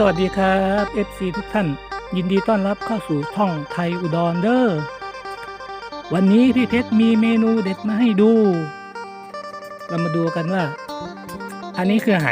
สวัสดีครับ FC ทุกท่าน ยินดีต้อนรับเข้าสู่ช่องไทยอุดรเดอร์วันนี้พี่เพชรมีเมนูเด็ดมาให้ดู เรามาดูกันว่า อันนี้คือไห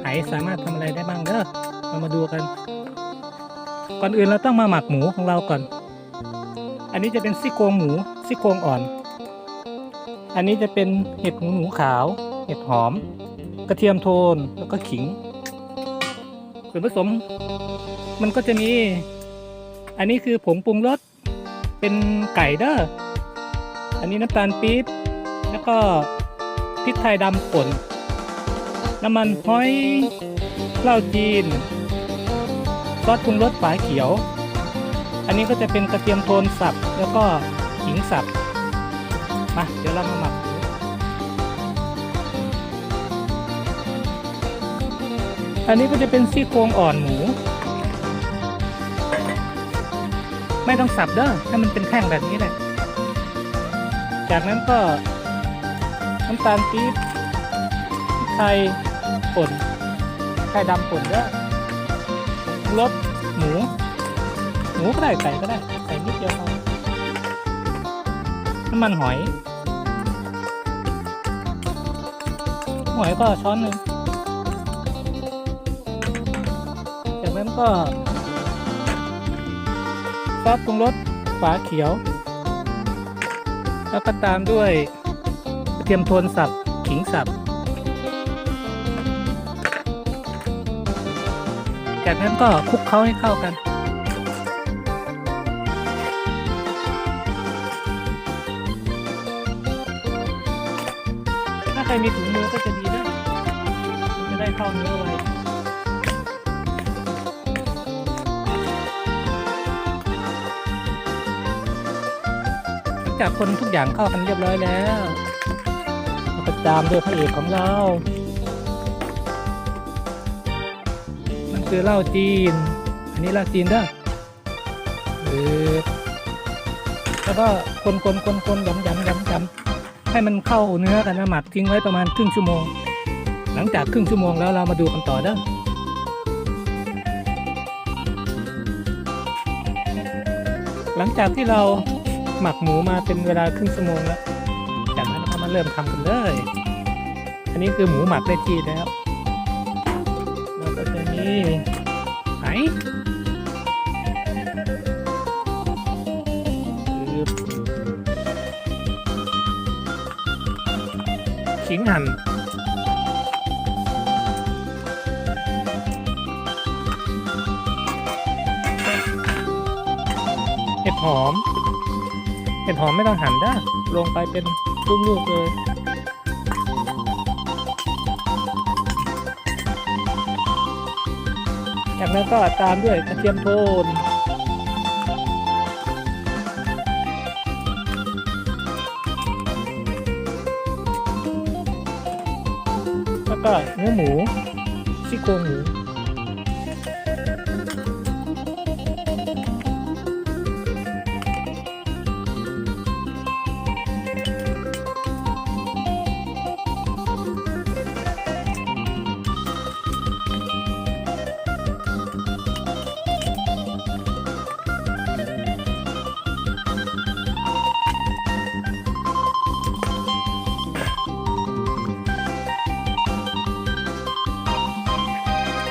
ไหสามารถทำอะไรได้บ้างเด้อเรามาดูกัน ก่อนอื่นเราต้องมาหมักหมูของเราก่อน อันนี้จะเป็นซี่โครงหมูซี่โครงอ่อน อันนี้จะเป็นเห็ดหูหนูขาว เห็ดหอม กระเทียมโทนแล้วก็ขิง ส่วนผสม มันก็จะมี อันนี้คือผงปรุงรสเป็นไก่เด้ออันนี้น้ำตาลปี๊บแล้วก็พริกไทยดำป่นน้ำมันหอยเหล้าจีนซอสปรุงรสฝาเขียว อันนี้ก็จะเป็นกระเทียมโทนสับ แล้วก็ขิงสับ มา เดี๋ยวเรามาหมัก อันนี้ก็จะเป็นซี่โครงอ่อนหมู ไม่ต้องสับเด้อให้มันเป็นแท่งแบบนี้แหละ จากนั้นก็ น้ำตาลปี๊บพริกไทยป่นไข่ดำป่นเด้อรสหมู หมูก็ได้ไก่ก็ได้ไก่นิดเดียวพอน้ำมันหอย หอยก็ช้อนหนึ่ง นั้นก็ซอสปรุงรสฝาเขียว แล้วก็ตามด้วยกระเทียมโทนสับขิงสับ จากนั้นก็คลุกเคล้าให้เข้ากันถ้าใครมีถุงมือก็จะดีนะจะได้เข้าเนื้อไว จากคนทุกอย่างเข้ากันเรียบร้อยแล้วเราก็ตามด้วยพระเอกของเรา มันคือเหล้าจีน อันนี้เหล้าจีนเด้อเออแล้วก็คนคนคนคนยำยำยำยำให้มันเข้าเนื้อกันนะหมักทิ้งไว้ประมาณครึ่งชั่วโมง หลังจากครึ่งชั่วโมงแล้วเรามาดูกันต่อเด้อหลังจากที่เรา หมักหมูมาเป็นเวลาครึ่งชั่วโมงแล้ว จากนั้นก็มาเริ่มทำกันเลย อันนี้คือหมูหมักได้ที่แล้วเราก็จะมีไห่ขิงหั่นเห็ดหอม เห็ดหอมไม่ต้องหั่นได้ลงไปเป็นลูกๆเลยจากนั้นก็ตามด้วยกระเทียมโทนแล้วก็เนื้อหมูซี่โครงหมู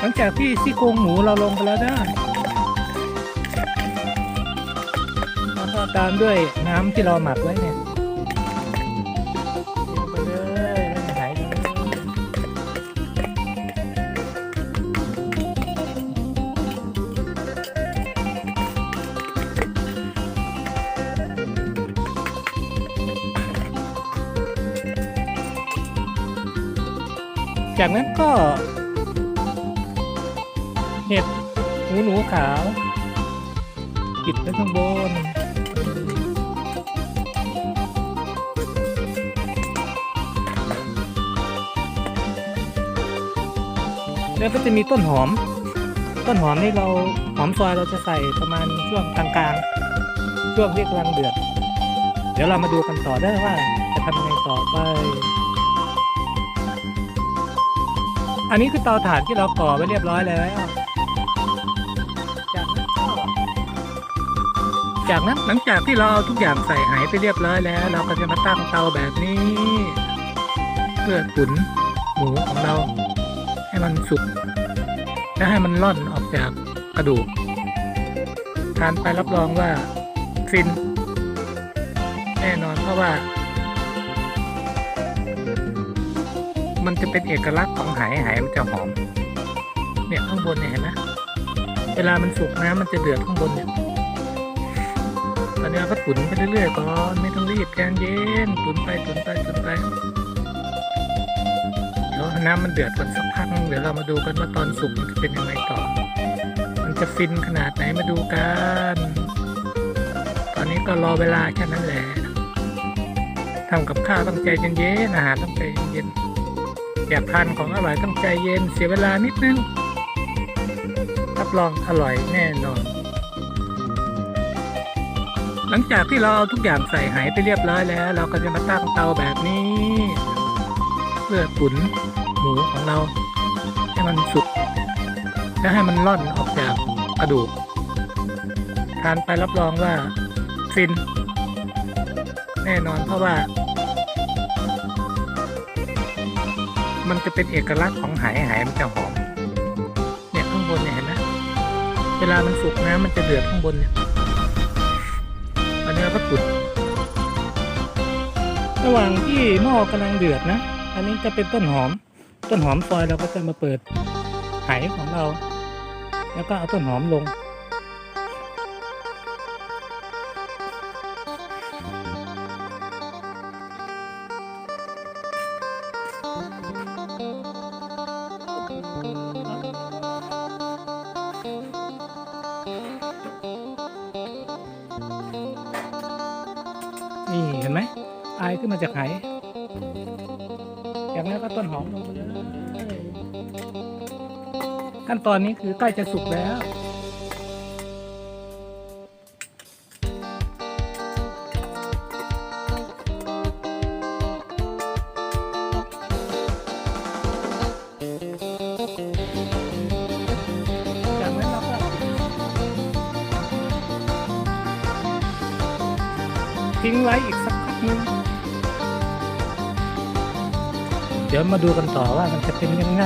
ลังจากที่ซี่โครงหมูเราลงไปแล้วได้แล้วก็ตามด้วยน้ำที่เราหมักไว้เนี่ยไปเลยไม่หายเลยจากนั้นก็ หูหนูขาว ปิดไว้ข้างบนแล้วก็จะมีต้นหอม ต้นหอมนี่เราหอมซอยเราจะใส่ประมาณช่วงกลางๆ ช่วงที่กำลังเดือด เดี๋ยวเรามาดูกันต่อได้ว่าจะทำยังไงต่อไป อันนี้คือเตาถ่านที่เราก่อไว้เรียบร้อยแล้ว จากนั้นหลังจากที่เราเอาทุกอย่างใส่ไหไปเรียบร้อยแล้ว เราก็จะมาตั้งเตาแบบนี้ เพื่อตุ๋นหมูของเรา ให้มันสุกและให้มันร่อนออกจากกระดูกทานไปรับรองว่าฟิน แน่นอนเพราะว่า มันจะเป็นเอกลักษณ์ของไหไหมันจะหอม เนี่ยข้างบนเนี่ยเห็นไหมเวลามันสุกน้ำมันจะเดือดข้างบนเนี่ย อนนี้เราก็ตุ๋นไปเรื่อยๆก่อนไม่ต้องรีบใจเย็นตุ๋นไปตุ๋นไปตุ๋นไปเดี๋ยวน้ำมันเดือดก่อนสักพักเดี๋ยวเรามาดูกันว่าตอนสุกมันจะเป็นยังไงต่อ มันจะฟินขนาดไหนมาดูกัน ตอนนี้ก็รอเวลาแค่นั้นแหละทำกับข้าวต้องใจเย็นๆอาหารต้องใจเย็นๆอยากทานของอร่อยต้องใจเย็นเสียเวลานิดนึงรับรองอร่อยแน่นอน หลังจากที่เราเอาทุกอย่างใส่ไหไปเรียบร้อยแล้ว เราก็จะมาตั้งเตาแบบนี้ เพื่อตุ๋นหมูของเรา ให้มันสุกและให้มันร่อนออกจากกระดูก ทานไปรับรองว่าฟิน แน่นอนเพราะว่า มันจะเป็นเอกลักษณ์ของไหไหมันจะหอมเนี่ยข้างบนเนี่ยเห็นไหมเวลามันสุกน้ำมันจะเดือดข้างบนเนี่ย อันนี้เระกุฏระหว่างที่หม้อกำลังเดือดนะ อันนี้จะเป็นต้นหอม ต้นหอมซอยเราก็จะมาเปิดไหของเรา แล้วก็เอาต้นหอมลงายขึ้นมาจากไหจากนั้นก็ต้นหอมลงไปเลยขั้นตอนนี้คือใกล้จะสุกแล้วจากนั้นเราก็ทิ้งไว้อีกสัก ดี๋ยวมาดูกันต่อว่ามันจะเป็นยังไง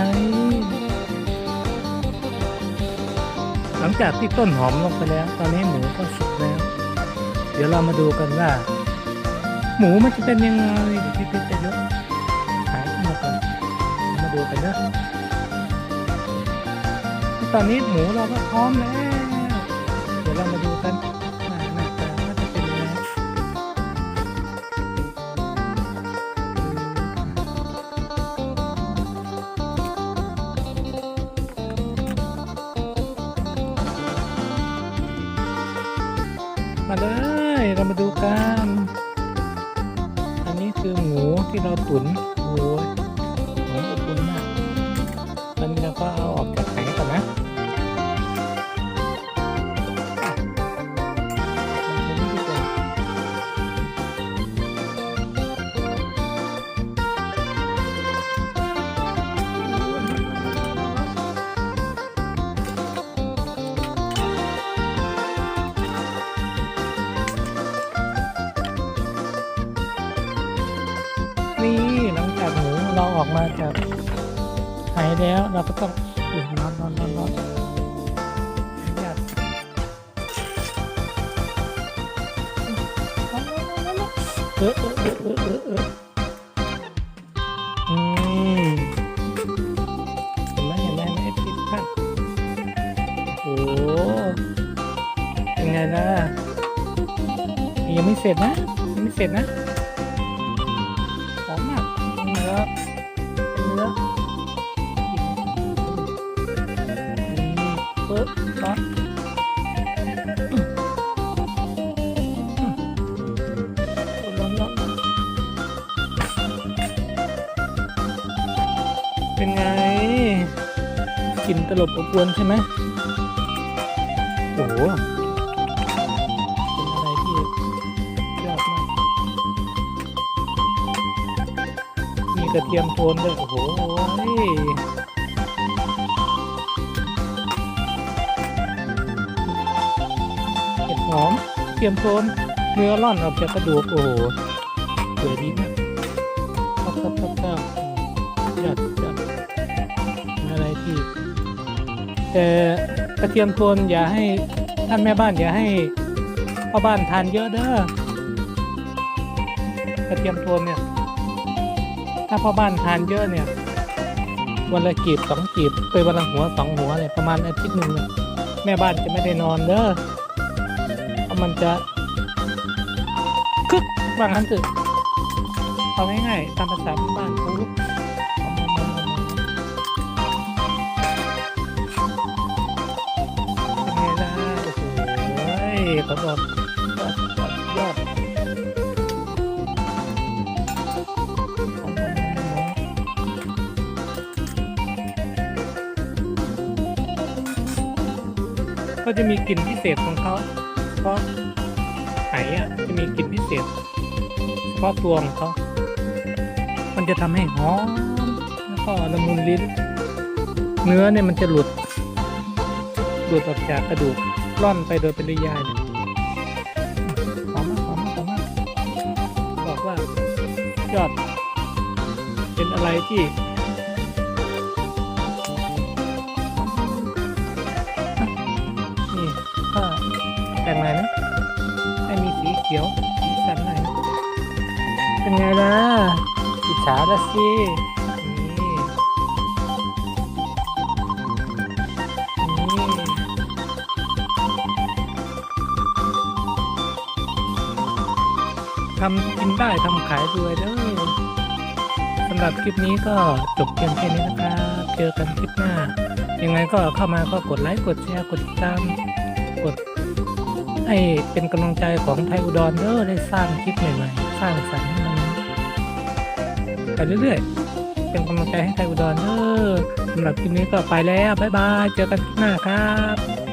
หลังจากที่ต้นหอมลงไปแล้ว ตอนนี้หมูก็สุกแล้ว เดี๋ยวเรามาดูกันว่า หมูมันจะเป็นยังไงเดี๋ยวพี่เพชรจะยกหายขึ้นมาก่อนมาดูกันเนอะตอนนี้หมูเราก็พร้อมแล้ว เราออกมาจากไหแล้วเราก็ต้องอุ่นนอนนอนนอนนอนญาตเออเออเออเออเออเอออืมเห็นไหมเห็นไหมไม่ผิดพลาดโอ้โหเป็นไงล่ะยังไม่เสร็จนะยังไม่เสร็จนะ เป็นไงกลิ่นตลบอบอวนใช่ไหมโอ้โหเป็นอะไรที่ยอดมาก มีกระเทียมโทนด้วย โอ้โหเห็ดหอมเทียมโทนเนื้อร่อนออกจากกระดูก โอ้โหสวยดีนะ แต่กระเทียมโทนอย่าให้ท่านแม่บ้านอย่าให้พ่อบ้านทานเยอะเด้อกระเทียมโทนเนี่ยถ้าพ่อบ้านทานเยอะเนี่ยวันละกีบสองกีบเคยวันละหัวสองหัวเนี่ยประมาณอาทิตย์หนึ่งเนี่ยแม่บ้านจะไม่ได้นอนเด้อเพราะมันจะคึกว่างั้นเถอะเอาง่ายๆตามภาษาบ้านเขาเอา ขาบอนอนยอดก็จะมีกลิ่นพิเศษของเขาเพราะไหอะจะมีกลิ่นพิเศษเฉพาะตัวของเขา มันจะทำให้หอมแล้วก็ละมุนลิ้น เนื้อเนี่ยมันจะหลุด หลุดออกจากกระดูกร่อนไปโดยปริยาย ยอด เป็นอะไรที่นี่ก็แต่งหน่อยนะ ให้มีสีเขียว สีสันหน่อย เป็นไงล่ะอิจฉาละสิำกินได้ทำขายด้วยเด้อสำหรับคลิปนี้ก็จบเพียงแค่นี้นะครับเจอกันคลิปหน้า ยังไงก็เข้ามาก็กดไลค์กดแชร์กดติดตามกดให้เป็นกำลังใจของไทยอุดรเด้อได้สร้างคลิปใหม่ๆสร้างสรรค์ให้มันไปเรื่อยๆ เป็นกำลังใจให้ไทยอุดรเด้อสำหรับคลิปนี้ก็ไปแล้วบ๊ายบายเจอกันคลิปหน้าครับ